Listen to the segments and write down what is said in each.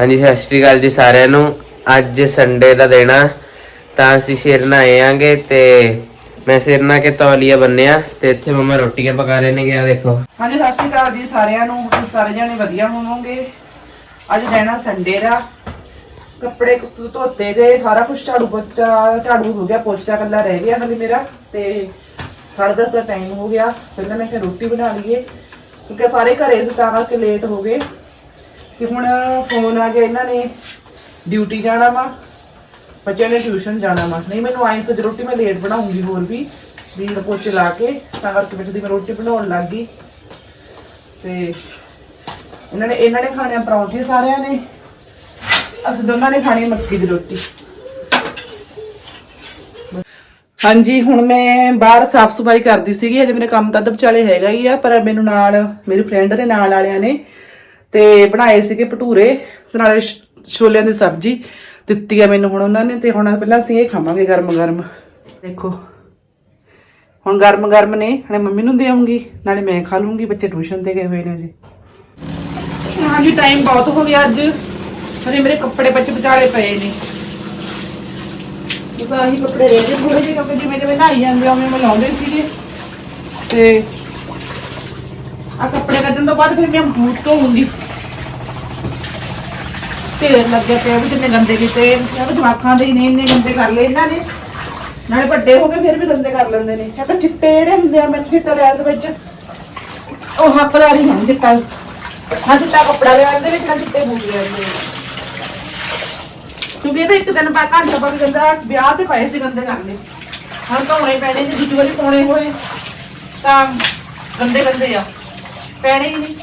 ਹਾਂਜੀ, ਸਤਿ ਸ਼੍ਰੀ ਅਕਾਲ ਜੀ ਸਾਰਿਆਂ ਨੂੰ। ਅੱਜ ਸੰਡੇ ਦਾ ਦਿਨ ਆ, ਤਾਂ ਅਸੀਂ ਸਿਰ ਨਹਾਏ ਆਂਗੇ ਤੇ ਮੈਂ ਸਿਰ ਨਹਾ ਕੇ ਤੌਲੀਆ ਬੰਨਿਆ ਤੇ ਇੱਥੇ ਮਮਾ ਰੋਟੀਆਂ ਪਕਾ ਰਹੇ ਨੇ ਗਿਆ ਦੇਖੋ। ਹਾਂਜੀ, ਸਤਿ ਸ਼੍ਰੀ ਅਕਾਲ ਜੀ ਸਾਰਿਆਂ ਨੂੰ। ਤੁਸੀਂ ਸਾਰੇ ਜਣੇ ਵਧੀਆ ਹੋਵੋਗੇ। ਅੱਜ ਰਹਿਣਾ ਸੰਡੇ ਦਾ। ਕੱਪੜੇ ਕੁ- ਧੋਤੇ ਗਏ, ਸਾਰਾ ਕੁਝ ਝਾੜੂ ਪੋਚਾ, ਝਾੜੂ ਹੋ ਗਿਆ, ਪੋਚਾ ਕੱਲਾ ਰਹਿ ਗਿਆ ਹਲੇ ਮੇਰਾ ਤੇ ਸਾਢੇ ਦਸ ਦਾ ਟਾਈਮ ਹੋ ਗਿਆ। ਪਹਿਲਾਂ ਮੈਂ ਕਿਹਾ ਰੋਟੀ ਬਣਾ ਲਈਏ। ਕਿਉਂਕਿ ਸਾਰੇ ਘਰੇ ਸੀ, ਤਾਂ ਕਰਕੇ ਲੇਟ ਹੋ ਗਏ। ਤੇ ਹੁਣ ਫੋਨ ਆ ਗਿਆ ਇਹਨਾਂ ਨੇ, ਡਿਊਟੀ ਜਾਣਾ ਵਾ, ਬੱਚਿਆਂ ਨੇ ਟਿਊਸ਼ਨ ਜਾਣਾ ਵਾ। ਨਹੀਂ, ਮੈਨੂੰ ਆਈ ਸਜ ਰੋਟੀ ਮੈਂ ਲੇਟ ਬਣਾਉਂਗੀ ਹੋਰ ਵੀ ਵੀ ਪੋਚੇ ਲਾ ਕੇ, ਤਾਂ ਕਰਕੇ ਵਿੱਚ ਦੀ ਮੈਂ ਰੋਟੀ ਬਣਾਉਣ ਲੱਗ ਗਈ। ਤੇ ਇਹਨਾਂ ਨੇ ਇਹਨਾਂ ਨੇ ਖਾਣੇ ਆ ਪਰੌਂਠੇ ਸਾਰਿਆਂ ਨੇ। ਅਸੀਂ ਦੋਨਾਂ ਨੇ ਖਾਣੀ ਮੱਕੀ ਦੀ ਰੋਟੀ। ਹਾਂਜੀ, ਹੁਣ ਮੈਂ ਬਾਹਰ ਸਾਫ਼ ਸਫ਼ਾਈ ਕਰਦੀ ਸੀਗੀ ਅਜੇ ਮੇਰੇ ਕੰਮ ਤਾਂ ਅੱਧ ਵਿਚਾਲੇ ਹੈਗਾ ਹੀ ਆ, ਪਰ ਮੈਨੂੰ ਨਾਲ, ਮੇਰੀ ਫਰੈਂਡ ਦੇ ਨਾਲ ਵਾਲਿਆਂ ਨੇ ਤੇ ਬਣਾਏ ਸੀਗੇ ਭਟੂਰੇ ਤੇ ਨਾਲੇ ਛੋਲਿਆਂ ਦੀ ਸਬਜ਼ੀ ਦਿੱਤੀ ਆ ਮੈਨੂੰ ਹੁਣ ਉਹਨਾਂ ਨੇ ਤੇ ਹੁਣ ਪਹਿਲਾਂ ਅਸੀਂ ਇਹ ਖਾਵਾਂਗੇ ਗਰਮ ਗਰਮ ਦੇਖੋ ਹੁਣ ਗਰਮ ਗਰਮ ਨੇ ਹਣੇ ਮੰਮੀ ਨੂੰ ਦੇਵਾਂਗੀ ਨਾਲੇ ਮੈਂ ਖਾ ਲੂੰਗੀ ਬੱਚੇ ਟਿਊਸ਼ਨ ਤੇ ਗਏ ਹੋਏ ਨੇ ਜੀ। ਹਾਂਜੀ ਟਾਈਮ ਬਹੁਤ ਹੋ ਗਿਆ ਅੱਜ। ਹਰੇ ਮੇਰੇ ਕੱਪੜੇ ਬੱਚੇ ਵਿਚਾਲੇ ਪਏ ਨੇ। ਉਹ ਤਾਂ ਕੱਪੜੇ ਰਹਿ ਗਏ ਥੋੜੇ ਜਿਹੇ ਕੱਪੜੇ ਜਿਵੇਂ ਜਿਵੇਂ ਨਹਾਈ ਜਾਂਦੇ ਆ, ਉਵੇਂ ਮੈਂ ਲਾਉਂਦੇ ਸੀਗੇ। ਤੇ ਆ ਕੱਪੜੇ ਕੱਢਣ ਤੋਂ ਬਾਅਦ ਫਿਰ ਮੈਂ ਬੂਟ ਧੋਉਂਗੀ ਢੇਰ ਲੱਗਿਆ ਪਿਆ ਵੀ ਕਿੰਨੇ ਗੰਦੇ ਕੀਤੇ। ਮੈਂ ਜਵਾਕਾਂ ਦੇ ਹੀ ਨੇ, ਇੰਨੇ ਗੰਦੇ ਕਰ ਲਏ ਇਹਨਾਂ ਨੇ। ਨਾਲੇ ਵੱਡੇ ਹੋ ਗਏ ਫਿਰ ਵੀ ਗੰਦੇ ਕਰ ਲੈਂਦੇ ਨੇ। ਇਹ ਚਿੱਟੇ ਜਿਹੜੇ ਹੁੰਦੇ ਆ ਮੈਨੂੰ ਚਿੱਟਾ ਲੈਣ ਦੇ ਵਿੱਚ। ਉਹ ਹੱਕਦਾਰ ਹੀ ਚਿੱਟਾ। ਹਾਂ ਚਿੱਟਾ ਕੱਪੜਾ ਲੈਣ ਦੇ ਵਿੱਚ, ਨਾ ਚਿੱਟੇ ਬੂਟ ਲੈਣ ਦੇ ਕਿਉਂਕਿ ਇਹ ਤਾਂ ਇੱਕ ਦਿਨ ਬਾਅਦ ਘੰਟਾ ਬਾਅਦ ਗੰਦਾ ਵਿਆਹ ਤੇ ਪਏ ਸੀ ਗੰਦੇ ਕਰਨੇ ਹਾਂ ਧੋਣੇ ਪੈਣੇ ਨੇ ਦੂਜੀ ਵਾਰੀ ਪਾਉਣੇ ਹੋਏ। ਤਾਂ ਗੰਦੇ ਗੰਦੇ ਆ। ਪੈਣੇ ਹੀ ਨਹੀਂ।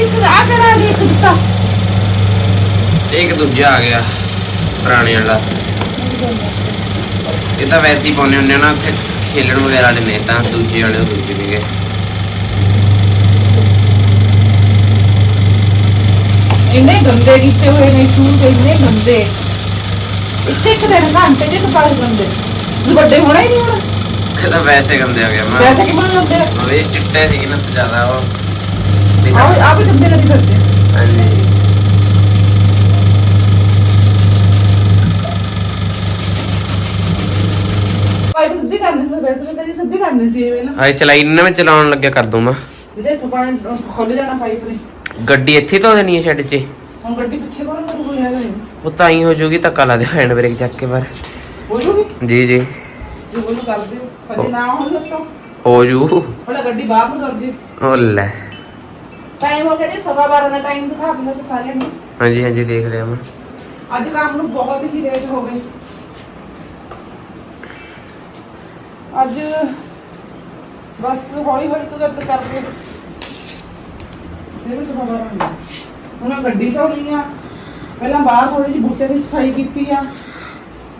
ਇੱਕ ਆ ਕਰਾ ਦੇ ਇੱਕ ਦਿੱਤਾ। ਇੱਕ ਦੂਜਾ ਆ ਗਿਆ ਪੁਰਾਣੇ ਵਾਲਾ। ਇਹ ਤਾਂ ਵੈਸੇ ਹੀ ਪਾਉਨੇ ਹੁੰਦੇ ਆ ਨਾ ਉੱਥੇ ਖੇਲਣ ਵਗੈਰਾ ਵਾਲੇ ਨੇ ਤਾਂ ਦੂਜੇ ਵਾਲੇ ਉਹ ਦੂਜੇ ਨੇਗੇ ਇੰਨੇ ਗੰਦੇ ਕੀਤੇ ਹੋਏ ਨੇ ਸ਼ੂਜ਼ ਇੰਨੇ ਗੰਦੇ। ਇੱਥੇ ਇੱਕ ਦਿਨ ਘੰਟੇ ਦੇ ਕਪਾਲ ਗੰਦੇ ਤੁਸੀਂ ਵੱਡੇ ਹੋਣਾ ਹੀ ਨਹੀਂ ਹੁਣ। ਇਹ ਤਾਂ ਵੈਸੇ ਗੰਦੇ ਆ ਗਿਆ ਮੈਂ ਵੈਸੇ ਕਿ ਬਣ ਜਾਂਦੇ ਆ? ਉਹ ਇਹ ਚਿੱਟੇ ਸੀ ਨਾ ਜ਼ਿਆਦਾ ਉਹ ਆਹ ਆਹ ਵੀ ਗੰਦੇ ਕਦੀ ਕਰਦੇ ਆ। ਹਾਂਜੀ। ਪਾਈਪ ਸਿੱਧੀ ਕਰਨੀ ਸੀ ਵੈਸੇ ਤਾਂ ਕਦੀ ਸਿੱਧੀ ਕਰਨੀ ਸੀ ਇਹ ਵੇਲਾ ਹਾਏ ਚਲਾਈ ਨਾ ਮੈਂ ਚਲਾਉਣ ਲੱਗਿਆ ਕਰ ਦੂੰ ਮੈਂ। ਇਹਦੇ ਤੋਂ ਪਾਣੀ ਖੁੱਲ ਜਾਣਾ ਪਾਈਪ ਨੇ। ਗੱਡੀ ਇੱਥੇ ਹੀ ਧੋ ਦੇਣੀ ਹੈ ਸ਼ੈੱਡ 'ਚ। ਹੀ। ਹੁਣ ਗੱਡੀ ਪਿੱਛੇ ਕੋਲ ਨਾ ਕੋਈ ਹੈਗਾ ਨਹੀਂ। ਉਹ ਤਾਂ ਹੀ ਹੋ ਜੂਗੀ ਧੱਕਾ ਲਾ ਦੇ ਹੈਂਡ ਬ੍ਰੇਕ ਚੱਕ ਕੇ ਪਰ ਹੋ ਜੂਗੀ? ਜੀ ਜੀ। ਜੇ ਉਹਨੂੰ ਕਰ ਦਿਓ ਫਜੇ ਨਾ ਹੋਣ ਲੱਗਾ ਹੋ ਜੂ। ਪਹਿਲਾਂ ਗੱਡੀ ਬਾਹਰ ਨੂੰ ਕਰ ਦਿਓ। ਉਹ ਲੈ। ਟਾਈਮ ਹੋ ਗਿਆ ਜੀ ਸਵਾ ਬਾਰਾਂ ਦਾ ਟਾਈਮ ਦਿਖਾ ਦਿੰਦਾ ਤੇ ਸਾਰਿਆਂ ਨੂੰ। ਹਾਂਜੀ ਹਾਂਜੀ ਦੇਖ ਲਿਆ ਮੈਂ। ਅੱਜ ਕੰਮ ਨੂੰ ਬਹੁਤ ਹੀ ਲੇਟ ਹੋ ਗਏ। ਅੱਜ ਬਸ ਹੌਲੀ ਹੌਲੀ ਤੋਂ ਜਦ ਕਰਦੇ ਫਿਰ ਵੀ ਸਵਾ ਬਾਰਾਂ ਹੋ ਗਏ। ਹੁਣ ਗੱਡੀ ਧੋਣੀ ਆ ਪਹਿਲਾਂ ਬਾਹਰ ਥੋੜੀ ਜਿਹੀ ਬੂਟੇ ਦੀ ਸਫ਼ਾਈ ਕੀਤੀ ਆ।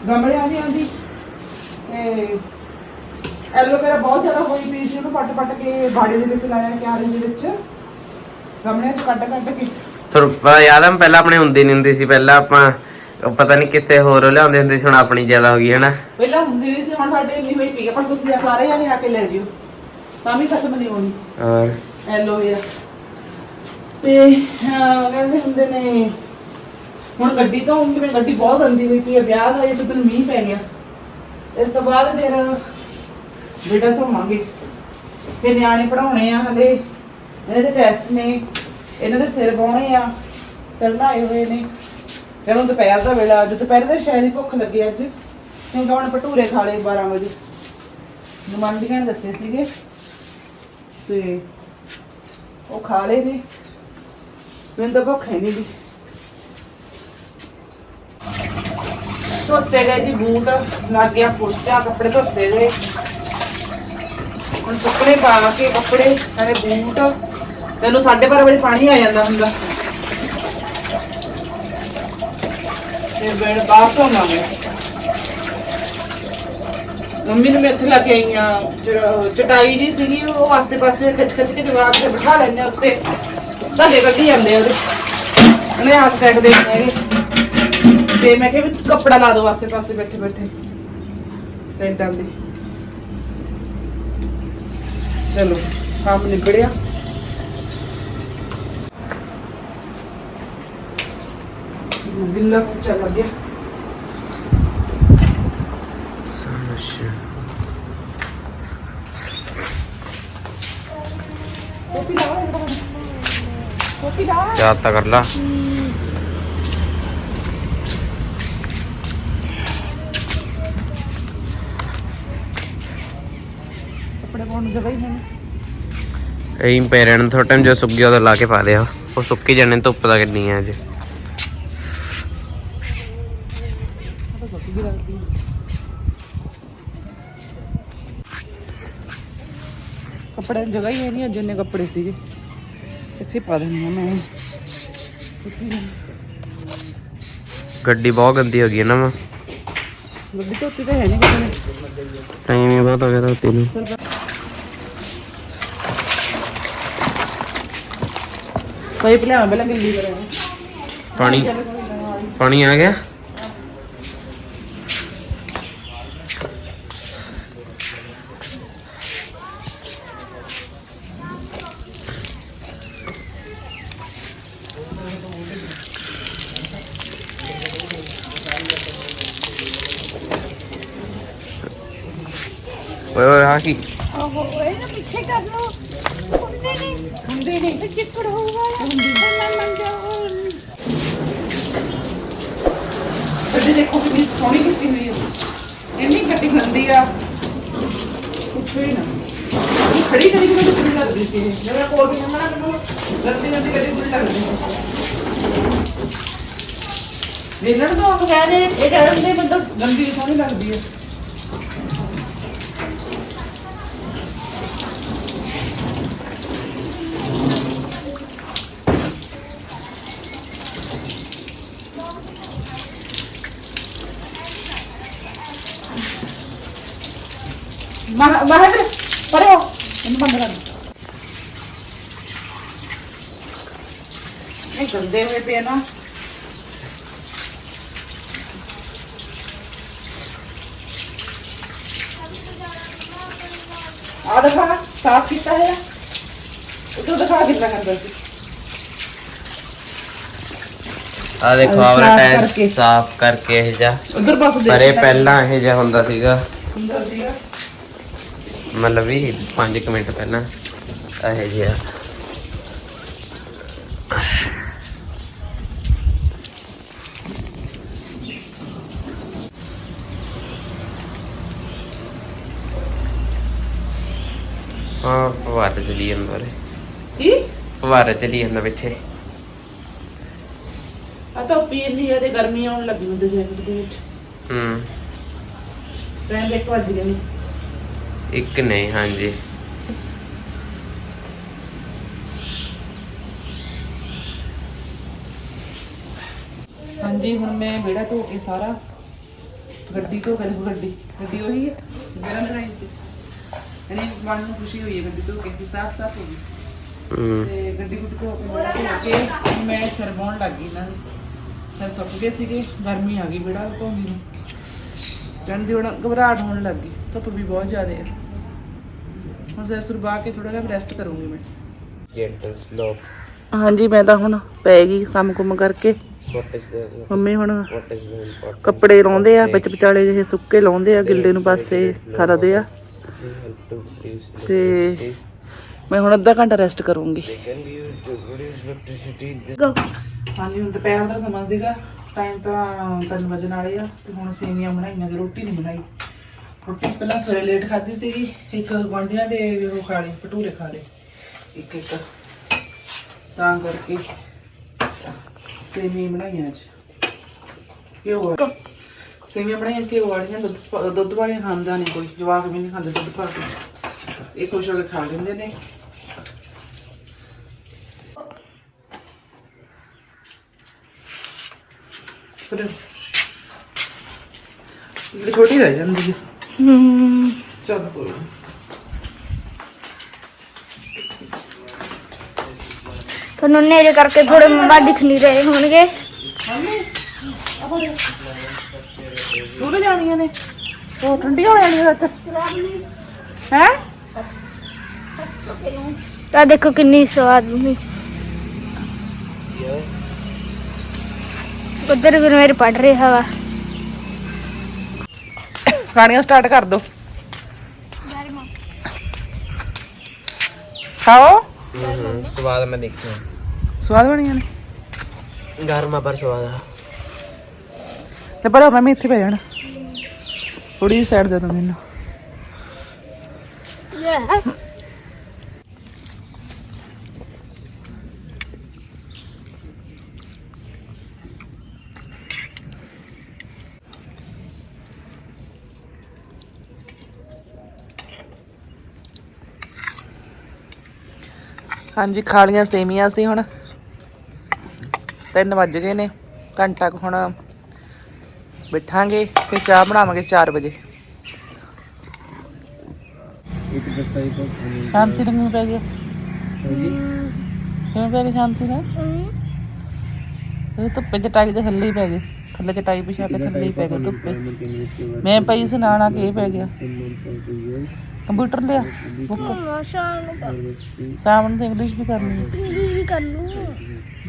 ਗਮਲਿਆਂ ਦੀ ਆਂਦੀ ਤੇ ਐਲੋਵੇਰਾ ਬਹੁਤ ਜ਼ਿਆਦਾ ਹੋਈ ਪਈ ਸੀ। ਉਹਨੂੰ ਪੱਟ ਪੱਟ ਕੇ ਬਾੜੇ ਦੇ ਵਿੱਚ ਲਾਇਆ ਕਿਆਰੇ ਦੇ ਵਿੱਚ। ਗਮਲਿਆਂ 'ਚ ਕੱਢ ਕੱਢ ਕੇ। ਤੁਹਾਨੂੰ ਪਤਾ ਯਾਦ ਆ ਪਹਿਲਾਂ ਆਪਣੇ ਹੁੰਦੇ ਨਹੀਂ ਹੁੰਦੇ ਸੀ ਪਹਿਲਾਂ ਆਪਾਂ ਉਹ ਪਤਾ ਨਹੀਂ ਕਿੱਥੇ ਹੋਰ ਲਿਆਉਂਦੇ ਹੁੰਦੇ ਸੀ ਹੁਣ ਆਪਣੀ ਜ਼ਿਆਦਾ ਹੋ ਗਈ ਹੈ ਨਾ? ਪਹਿਲਾਂ ਹੁੰਦੀ ਨਹੀਂ ਸੀ ਹੁਣ ਸਾਡੇ ਇੰਨੀ ਹੋਈ ਪਈ ਆ। ਪਰ ਤੁਸੀਂ ਸਾਰੇ ਜਾਣੇ ਆ ਕੇ ਲੈ ਜਿਓ। ਤਾਂ ਵੀ ਖਤਮ ਨਹੀਂ ਹੋਣੀ। ਔਰ ਐਲੋਵੇਰਾ ਤੇ ਹਾਂ, ਕਹਿੰਦੇ ਹੁੰਦੇ ਨੇ ਹੁਣ ਗੱਡੀ ਤੋਂ ਕਿਵੇਂ ਗੱਡੀ ਬਹੁਤ ਗੰਦੀ ਹੋਈ ਪਈ ਹੈ ਵਿਆਹ ਦਾ ਇਸ ਦਿਨ ਮੀਂਹ ਪੈ ਗਿਆ। ਇਸ ਤੋਂ ਬਾਅਦ ਫਿਰ ਬੇਟਾ ਧੋਵਾਂਗੇ। ਫਿਰ ਨਿਆਣੇ ਪੜਾਉਣੇ ਆ ਹਲੇ। ਇਹਨਾਂ ਦੇ ਟੈਸਟ ਨੇ, ਇਹਨਾਂ ਦੇ ਸਿਰ ਪਾਉਣੇ ਆ, ਸਿਰ ਨਹਾਏ ਹੋਏ ਨੇ। ਫਿਰ ਦੁਪਹਿਰ ਦਾ ਵੇਲਾ, ਅੱਜ ਦੁਪਹਿਰ ਦੇ ਸ਼ਾਇਦ ਹੀ ਭੁੱਖ ਲੱਗੀ ਅੱਜ। ਕਿਉਂਕਿ ਹੁਣ ਭਟੂਰੇ ਖਾ ਲਏ 12 ਵਜੇ। ਨਮਾਂਡੀਆਂ ਨੇ ਦਿੱਤੇ ਸੀਗੇ ਤੇ ਉਹ ਖਾ ਲਏ ਨੇ। ਮੈਨੂੰ ਤਾਂ ਭੁੱਖ ਹੈ ਨਹੀਂ ਦੀ ਧੋਤੇ ਗਏ ਜੀ ਬੂਟ, ਲੱਗ ਗਿਆ ਪੋਚਾ ਕੱਪੜੇ ਧੋਤੇ ਗਏ। ਹੁਣ ਕੱਪੜੇ ਪਾ ਕੇ ਕੱਪੜੇ, ਸਾਰੇ ਬੂਟ। ਤੈਨੂੰ 12:30 ਵਜੇ ਪਾਣੀ ਆ ਜਾਂਦਾ ਹੁੰਦਾ। ਤੇ ਬੇੜ ਬਾਹਰ ਤੋਂ ਨਾ ਮੰਮੀ ਨੂੰ ਮੈਂ ਇੱਥੇ ਲਾ ਕੇ ਆਈ ਆ। ਚਟਾਈ ਜੀ ਸੀਗੀ, ਉਹ ਆਸੇ ਪਾਸੇ ਖਿੱਚ ਖਿੱਚ ਕੇ ਜਵਾਬ ਕੇ ਬਿਠਾ ਲੈਂਦੇ ਆ ਉੱਤੇ। ਧਾਗੇ ਕੱਢੀ ਜਾਂਦੇ ਆ ਉਹਦੇ। ਉਹਨੇ ਹੱਥ ਟੈਕਦੇ ਹੁੰਦੇ ਹੈਗੇ ਤੇ ਮੈਂ ਕਿਹਾ ਵੀ ਕੱਪੜਾ ਲਾ ਦੋ ਆਸੇ ਪਾਸੇ ਬੈਠੇ ਬੈਠੇ ਸੈਂਟਰ ਦੇ। ਚਲੋ, ਕੰਮ ਨਿਬੜਿਆ। ਬਿੱਲਾ ਪੋਚਾ ਲੱਗ ਗਿਆ ਅੱਛਾ ਚਾਹ ਤਾਂ ਕਰ ਲਾ ਕੱਪੜੇ ਪਾਉਣ ਨੂੰ ਜਗ੍ਹਾ ਹੀ ਨਹੀਂ ਥੋੜਾ ਟਾਈਮ ਜੋ ਸੁੱਕ ਗਿਆ ਉਦੋਂ ਲਾ ਕੇ ਪਾ ਦਿਆ ਉਹ ਸੁੱਕੀ ਜਾਣੇ ਧੁੱਪ ਦਾ ਕਿੰਨੀ ਆ ਅੱਜ ਸੁੱਕ ਵੀ ਲੱਗਦੀ ਕੱਪੜੇ ਦੀ ਜਗ੍ਹਾ ਹੀ ਹੈ ਨਹੀਂ ਅੱਜ ਇੰਨੇ ਕੱਪੜੇ ਸੀਗੇ। ਇੱਥੇ ਪਾ ਦੇਣੀ ਆ ਮੈਂ। ਗੱਡੀ ਬਹੁਤ ਗੰਦੀ ਹੋ ਗਈ ਹੈ ਨਾ ਵਾ। ਗੱਡੀ ਧੋਤੀ ਤਾਂ ਹੈ ਨਹੀਂ ਕਿਸੇ ਨੇ। ਟਾਈਮ ਹੀ ਬਹੁਤ ਹੋ ਗਿਆ ਧੋਤੀ ਨੂੰ। ਪਾਈਪ ਲਿਆਵਾਂ ਪਹਿਲਾਂ ਗਿੱਲੀ। ਕਰਾਂ ਪਾਣੀ ਪਾਣੀ ਆ ਗਿਆ ਓਏ ਓਏ ਆ ਕੀ ਓਹੋ ਇਹਨੂੰ ਪਿੱਛੇ ਕਰ ਲੋ ਹੁੰਦੇ ਨਹੀਂ ਹੁੰਦੇ ਨਹੀਂ ਚਿੱਕੜ ਹੋਊਗਾ ਹੁੰਦੀ ਨਾ ਮੰਜਾ ਗੱਡੀ ਦੇਖੋ ਕਿੰਨੀ ਸੋਹਣੀ ਕੀਤੀ ਹੋਈ ਹੈ ਇੰਨੀ ਗੱਡੀ ਗੰਦੀ ਆ ਪੁੱਛੋ ਹੀ ਨਾ ਇਹ ਖੜੀ ਕਰੀ ਕਿ ਮੈਨੂੰ ਬੁਰੀ ਲੱਗਦੀ ਸੀ ਇਹ। ਜਦੋਂ ਮੈਂ ਕੋਲ ਵੀ ਨਾ ਮੈਨੂੰ ਗੰਦੀ ਗੰਦੀ ਗੱਡੀ ਬੁਰੀ ਲੱਗਦੀ ਸੀ ਦੇਖਣ ਤੋਂ ਕਹਿੰਦੇ ਇਹ ਕਰਨ ਦੇ ਬੰਦਾ ਗੰਦੀ ਸੋਹਣੀ ਲੱਗਦੀ ਹੈ ਮਹ ਮਹਿੰਦਰ ਪਰੇ ਹੋ ਇਹਨੂੰ ਬੰਦ ਕਰ ਇਹ ਗੰਦੇ ਹੋਏ ਪਏ ਨਾ। ਆ ਦਿਖਾ ਸਾਫ਼ ਕੀਤਾ ਹੈ ਉਹ ਦਿਖਾ ਕਿੰਨਾ ਗੰਦਾ ਸੀ। ਆ ਦੇਖੋ ਸਾਫ਼ ਆਵਲਾ ਕਰਕੇ। ਸਾਫ਼ ਕਰਕੇ ਇਹ ਜਾ ਉਧਰ ਪਾਸ ਦੇ ਪਰ ਇਹ ਪਹਿਲਾਂ ਇਹ ਜਿਹਾ ਹੁੰਦਾ ਸੀਗਾ। ਅੰਦਰ ਸੀਗਾ। ਮਤਲਬ ਵੀ 5 ਮਿੰਟ ਪਹਿਲਾਂ ਇਹ ਜਿਹਾ ਹਾਂ ਫਵਾਰਾ ਚਲੀ ਜਾਂਦਾ ਰੇ ਕੀ? ਫਵਾਰਾ ਚਲੀ ਜਾਂਦਾ ਪਿੱਛੇ। ਆ ਤਾਂ ਪੀਣੀ ਹੈ ਤੇ ਗਰਮੀ ਆਉਣ ਲੱਗੀ ਉਹਦੇ ਜੈਕਟ ਦੇ ਵਿੱਚ। ਹੂੰ। ਟਾਈਮ ਇੱਕ ਵੱਜ ਗਿਆ ਇੱਕ ਨਹੀਂ ਹਾਂਜੀ। ਹਾਂਜੀ ਹੁਣ ਮੈਂ ਵਿਹੜਾ ਧੋ ਕੇ ਸਾਰਾ ਗੱਡੀ ਕੇ ਦੇਖੋ ਗੱਡੀ ਗੱਡੀ ਉਹੀ ਹੈ ਜਿਹੜਾ ਮੈਂ ਲਾਈ ਸੀ। ਇਹਨੇ ਮਨ ਨੂੰ ਖੁਸ਼ੀ ਹੋਈ ਹੈ ਗੱਡੀ ਧੋ ਕੇ ਸਾਫ਼ ਸਾਫ਼ ਹੋ ਗਈ। ਤੇ ਗੱਡੀ ਗੁੱਡੀ ਧੋ ਕੇ ਮੈਂ ਸਿਰ ਬਾਉਣ ਲੱਗ ਗਈ ਨਾ ਸਿਰ ਸੁੱਕ ਗਏ ਸੀਗੇ ਗਰਮੀ ਆ ਗਈ ਵਿਹੜਾ ਧੋਂਦੀ ਨੂੰ ਚੰਦੀ ਹੁਣ ਘਬਰਾਹਟ ਹੋਣ ਲੱਗ ਗਈ ਧੁੱਪ ਵੀ ਬਹੁਤ ਜ਼ਿਆਦਾ ਹੈ। ਹੁਣ ਸਿਰ ਸੁਰ ਬਾਹ ਕੇ ਥੋੜਾ ਜਿਹਾ ਰੈਸਟ ਕਰੂੰਗੀ ਮੈਂ। ਜੈਂਟਲ ਸਲੋ ਹਾਂਜੀ ਮੈਂ ਤਾਂ ਹੁਣ ਪੈ ਗਈ ਕੰਮ ਕੁਮ ਕਰਕੇ। ਵਾਟ ਇਜ਼ ਮੰਮੀ ਹੁਣ ਵਾਟ ਇਜ਼ ਕੱਪੜੇ ਲਾਉਂਦੇ ਆ ਵਿੱਚ ਵਿਚਾਲੇ ਜਿਹੇ ਸੁੱਕੇ ਲਾਉਂਦੇ ਆ ਗਿੱਲੇ ਨੂੰ ਪਾਸੇ ਖਰਦੇ ਆ। ਤੇ ਮੈਂ ਹੁਣ ਅੱਧਾ ਘੰਟਾ ਰੈਸਟ ਕਰੂੰਗੀ। ਹਾਂਜੀ ਹੁਣ ਦੁਪਹਿਰ ਦਾ ਸਮਾਂ ਸੀਗਾ ਟਾਈਮ ਤਾਂ 3 ਵਜਣ ਵਾਲੇ ਆ ਤੇ ਹੁਣ ਸੇਵੀਆਂ ਬਣਾਈਆਂ ਤੇ ਰੋਟੀ ਨਹੀਂ ਬਣਾਈ। ਰੋਟੀ ਪਹਿਲਾਂ ਸਵੇਰੇ ਲੇਟ ਖਾਧੀ ਸੀਗੀ ਇੱਕ ਗੁਆਂਢੀਆਂ ਦੇ ਉਹ ਖਾ ਲਏ ਭਟੂਰੇ ਖਾ ਲਏ ਇੱਕ ਇੱਕ। ਤਾਂ ਕਰਕੇ ਸੇਵੀਆਂ ਬਣਾਈਆਂ ਅੱਜ। ਕਿਉਂ ਆ ਸੇਵੀਆਂ ਬਣਾਈਆਂ ਕਿ ਵਾਲੀਆਂ ਦੁੱਧ ਦੁੱਧ ਵਾਲੀਆਂ ਖਾਂਦਾ ਨਹੀਂ ਕੋਈ ਜਵਾਕ ਵੀ ਨਹੀਂ ਖਾਂਦੇ ਦੁੱਧ ਪਾ ਕੇ। ਇਹ ਖੁਸ਼ ਹੋ ਕੇ ਖਾ ਲੈਂਦੇ ਨੇ। ਫਿਰ ਇਹ ਛੋਟੀ ਰਹਿ ਜਾਂਦੀ ਹੈ ਹੂੰ ਚੱਲ ਕੋਈ ਨੀ। ਤੁਹਾਨੂੰ ਨੇੜੇ ਕਰਕੇ ਥੋੜੇ ਮੰਮਾ ਦਿਖ ਨਹੀਂ ਰਹੇ ਹੋਣਗੇ। ਤੂੰ ਵੀ ਜਾਣੀਆਂ ਨੇ। ਉਹ ਠੰਡੀਆਂ ਹੋ ਜਾਣੀਆਂ ਸੱਚ। ਹੈ? ਆ ਦੇਖੋ ਕਿੰਨੀ ਸਵਾਦ ਮੰਮੀ। ਉਧਰ ਗੁਰ ਮੇਰੇ ਪੜ ਰਿਹਾ ਵਾ। ਖਾਣੀਆਂ ਸਟਾਰਟ ਕਰ ਦੋ। ਖਾਓ। ਸਵਾਦ ਮੈਂ ਦੇਖਿਆ। ਸਵਾਦ ਬਣੀਆਂ ਨੇ। ਗਰਮਾ ਪਰ ਸਵਾਦ ਆ। ਤੇ ਪਰ ਮੈਂ ਵੀ ਇੱਥੇ ਪੈ ਜਾਣਾ। ਥੋੜੀ ਸਾਈਡ ਦੇ ਦੋ ਮੈਨੂੰ। ਹਾਂਜੀ ਖਾ ਲੀਆਂ ਸੇਮੀਆਂ ਸੀ ਹੁਣ। 3 ਵੱਜ ਗਏ ਨੇ ਘੰਟਾ ਕੁ ਹੁਣ ਬਿਠਾਂਗੇ ਫਿਰ ਚਾਹ ਬਣਾਵਾਂਗੇ 4 ਵਜੇ। ਸ਼ਾਂਤੀ ਰੰਗ ਪੈ ਗਿਆ ਕਿਵੇਂ ਪੈ ਗਿਆ ਸ਼ਾਂਤੀ ਦਾ ਇਹ ਧੁੱਪੇ ਚਟਾਈ ਦੇ ਥੱਲੇ ਹੀ ਪੈ ਗਏ ਥੱਲੇ ਚਟਾਈ ਵਿਛਾ ਕੇ ਥੱਲੇ ਹੀ ਪੈ ਗਏ ਧੁੱਪੇ। ਮੈਂ ਪਈ ਸੀ ਨਾਣਾ ਕੇ ਇਹ ਪੈ ਗਿਆ। ਕੰਪਿਊਟਰ ਲਿਆ। ਬੁੱਕ ਸ਼ਾਮ ਨੂੰ ਤਾਂ ਇੰਗਲਿਸ਼ ਵੀ ਕਰਨੀ ਹੈ ਵੀ ਕਰ ਲੂ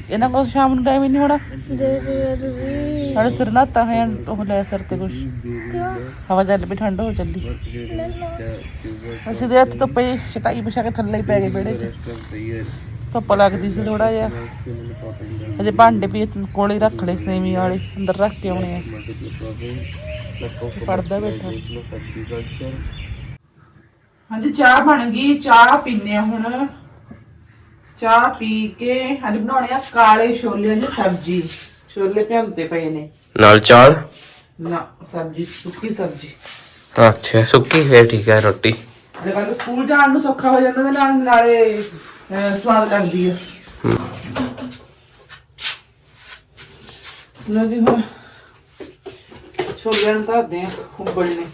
ਇਹਨਾਂ ਕੋਲ ਸ਼ਾਮ ਨੂੰ ਟਾਈਮ ਹੀ ਨਹੀਂ ਹੋਣਾ। ਦੇ ਦੇ ਦੇ ਸਾਡੇ ਸਿਰ ਨਾਤਾ ਹੈ ਉਹ ਲੈ ਸਿਰ ਤੇ ਕੁਛ। ਕਿਉਂ? ਹਵਾ ਚੱਲ ਪਈ ਠੰਡ ਹੋ ਚੱਲੀ। ਅਸੀਂ ਦੇ ਹੱਥ ਧੁੱਪੇ ਚਟਾਈ ਵਿਛਾ ਕੇ ਥੱਲੇ ਹੀ ਪੈ ਗਏ ਵਿਹੜੇ 'ਚ। ਧੁੱਪ ਲੱਗਦੀ ਸੀ ਥੋੜਾ ਜਿਹਾ। ਅਜੇ ਭਾਂਡੇ ਵੀ ਕੋਲੇ ਹੀ ਰੱਖ ਲਏ ਸੇਮੀ ਵਾਲੇ ਅੰਦਰ ਰੱਖ ਕੇ ਆਉਣੇ ਆ। ਪੜਦਾ ਬੈਠਾ। ਹਾਂਜੀ ਚਾਹ ਬਣ ਗਈ ਚਾਹ ਪੀਨੇ ਆ ਹੁਣ। ਚਾਹ ਪੀ ਕੇ ਅੱਜ ਬਣਾਉਣੇ ਆ ਕਾਲੇ ਛੋਲਿਆਂ ਦੀ ਸਬਜ਼ੀ। ਛੋਲੇ ਭਿਉਂਤੇ ਪਏ ਨੇ। ਨਾਲ ਚਾਲ ਨਾ ਸਬਜ਼ੀ ਸੁੱਕੀ ਸਬਜ਼ੀ। ਅੱਛਾ ਸੁੱਕੀ ਫੇਰ ਠੀਕ ਹੈ ਰੋਟੀ। ਜੇ ਕੱਲ ਸਕੂਲ ਜਾਣ ਨੂੰ ਸੌਖਾ ਹੋ ਜਾਂਦਾ ਤੇ ਨਾਲ ਨਾਲੇ ਅਹ, ਸਵਾਦ ਲੱਗਦੀ ਆ। ਲੋ ਜੀ ਹੁਣ ਛੋਲਿਆਂ ਨੂੰ ਧਰਦੇ ਆ ਉਬਲਣੇ।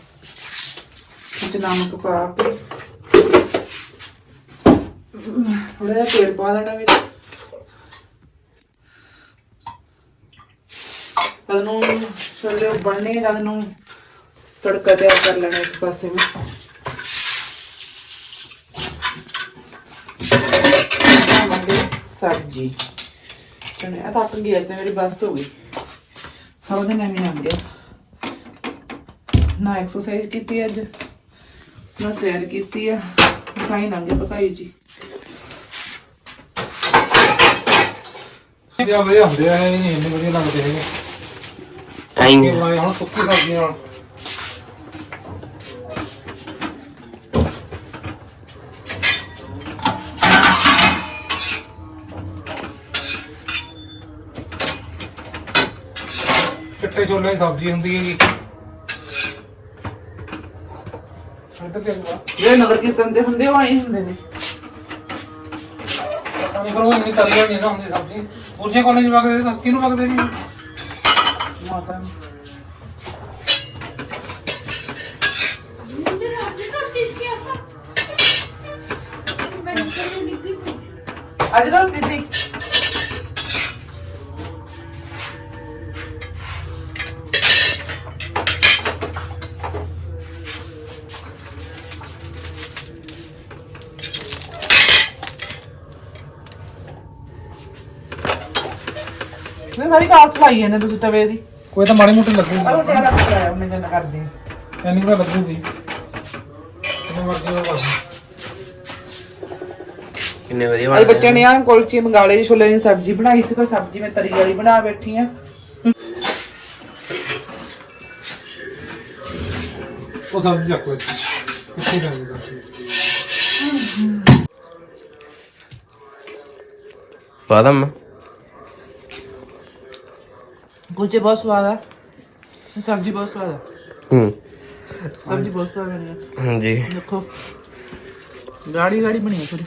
ਵਿੱਚ ਨਮਕ ਪਾ ਕੇ। ਥੋੜਾ ਜਿਹਾ ਤੇਲ ਪਾ ਦੇਣਾ ਵਿੱਚ। ਤਦ ਨੂੰ ਛੋਲੇ ਉਬਲਣੇ ਤਦ ਨੂੰ ਤੜਕਾ ਤਿਆਰ ਕਰ ਲੈਣਾ ਇੱਕ ਪਾਸੇ ਵਿੱਚ ਸਬਜ਼ੀ। ਚਣੇ ਆ ਤੱਕ ਗਿਆ ਤੇ ਮੇਰੀ ਬਸ ਹੋ ਗਈ। ਸਾਰਾ ਦਿਨ ਐਵੇਂ ਲੰਘ ਗਿਆ ਨਾ ਐਕਸਰਸਾਈਜ਼ ਕੀਤੀ ਅੱਜ, ਨਾ ਸੈਰ ਕੀਤੀ ਆ। ਖਾਈ ਲੰਘ ਗਿਆ ਪਕਾਈ ਜੀ। ਵਧੀਆ ਵਧੀਆ ਹੁੰਦੇ ਆ ਇਹ ਨਹੀਂ ਇੰਨੇ ਵਧੀਆ ਲੱਗਦੇ ਹੈਗੇ। ਐਂ ਕਿ ਬਣਾਏ ਹੁਣ ਸੁੱਕੀ ਸਬਜ਼ੀ ਨਾਲ? ਚਿੱਟੇ ਛੋਲੇ ਦੀ ਸਬਜ਼ੀ ਹੁੰਦੀ ਹੈਗੀ। ਇੱਧਰ ਤੇ ਆ ਜਿਹੜੇ ਨਗਰ ਕੀਰਤਨ ਦੇ ਹੁੰਦੇ ਉਹ ਆਈ ਹੁੰਦੇ ਨੇ। ਨਹੀਂ ਕਰੋ ਇੰਨੀ ਤਲੀਆਂ ਨਹੀਂ ਨਾ ਹੁੰਦੀ ਸਬਜ਼ੀ। ਦੂਜੇ ਕਾਲਜ ਵਗਦੇ ਸਭ ਕਿਹਨੂੰ ਵਗਦੇ ਨਹੀਂ ਮਾਤਾ ਨੂੰ। ਅੱਜ ਤਾਂ ਤੁਸੀਂ ਮੈਂ ਸਾਰੀ ਕਾਰ ਚਲਾਈ ਜਾਂਦੇ ਤੁਸੀਂ ਤਵੇ ਦੀ। ਕੋਈ ਤਾਂ ਮਾੜੀ ਮੋਟੀ ਲੱਗੂਗੀ। ਪਰ ਜ਼ਿਆਦਾ ਕਰਾਇਆ ਉਹਨੇ ਜਨ ਕਰਦੇ ਆ ਇੰਨੀ ਕੁ ਤਾਂ ਲੱਗੂਗੀ। ਕਿੰਨੇ ਮਰਜ਼ੀ ਉਹ ਕਰ ਕਿੰਨੇ ਵਧੀਆ ਅੱਜ ਬਣਦੇ ਬੱਚਿਆਂ ਨੇ ਆ ਕੁਲਚੀ ਮੰਗਾਲੇ ਦੀ ਛੋਲੇ ਦੀ ਸਬਜ਼ੀ ਬਣਾਈ ਸੀ ਕੋਈ ਸਬਜ਼ੀ ਮੈਂ ਤਰੀ ਵਾਲੀ ਬਣਾ ਬੈਠੀ ਆ ਉਹ ਸਬਜ਼ੀ ਚੱਕੋ ਇੱਥੇ। ਕਿੱਥੇ ਜਾਂਦੀ ਸਬਜ਼ੀ? ਬਾਦਮ ਕੁਲਚੇ ਬਹੁਤ ਸਵਾਦ ਆ। ਸਬਜ਼ੀ ਬਹੁਤ ਸਵਾਦ ਆ। ਹੂੰ। ਸਬਜ਼ੀ ਬਹੁਤ ਸਵਾਦ ਬਣੀ ਆ। ਹਾਂਜੀ। ਦੇਖੋ। ਗਾੜੀ ਗਾੜੀ ਬਣੀ ਆ ਥੋੜੀ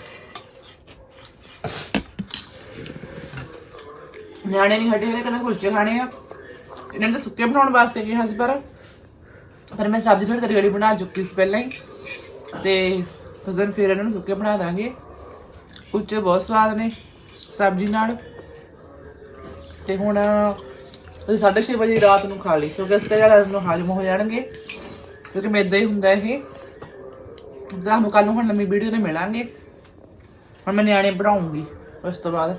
ਨਿਆਣੇ ਨਹੀਂ ਹਟੇ ਹੋਏ ਕਹਿੰਦੇ ਕੁਲਚੇ ਖਾਣੇ ਆ। ਇਹਨਾਂ ਨੇ ਤਾਂ ਸੁੱਕੇ ਬਣਾਉਣ ਵਾਸਤੇ ਕਿਹਾ ਸੀ ਪਰ ਪਰ ਮੈਂ ਸਬਜ਼ੀ ਥੋੜੀ ਤਰੀ ਵਾਲੀ ਬਣਾ ਚੁੱਕੀ ਸੀ ਪਹਿਲਾਂ ਹੀ। ਤੇ ਉਸ ਦਿਨ ਫਿਰ ਇਹਨਾਂ ਨੂੰ ਸੁੱਕੇ ਬਣਾ ਦਾਂਗੇ। ਕੁਲਚੇ ਬਹੁਤ ਸਵਾਦ ਨੇ ਸਬਜ਼ੀ ਨਾਲ। ਤੇ ਹੁਣ ਅਸੀਂ 6:30 ਵਜੇ ਰਾਤ ਨੂੰ ਖਾ ਲਈ, ਕਿਉਂਕਿ ਅਸੀਂ ਕਹਿੰਦੇ ਰਾਤ ਨੂੰ ਹਾਜ਼ਮ ਹੋ ਜਾਣਗੇ, ਕਿਉਂਕਿ ਮੈਂ ਮੈਦਾ ਹੀ ਹੁੰਦਾ ਇਹ। ਤੁਹਾਨੂੰ ਕੱਲ ਨੂੰ ਹੁਣ ਨਵੀਂ ਵੀਡੀਓ ਤੇ ਮਿਲਾਂਗੇ। ਹੁਣ ਮੈਂ ਨਿਆਣੇ ਬਣਾਉਂਗੀ, ਉਸ ਤੋਂ ਬਾਅਦ।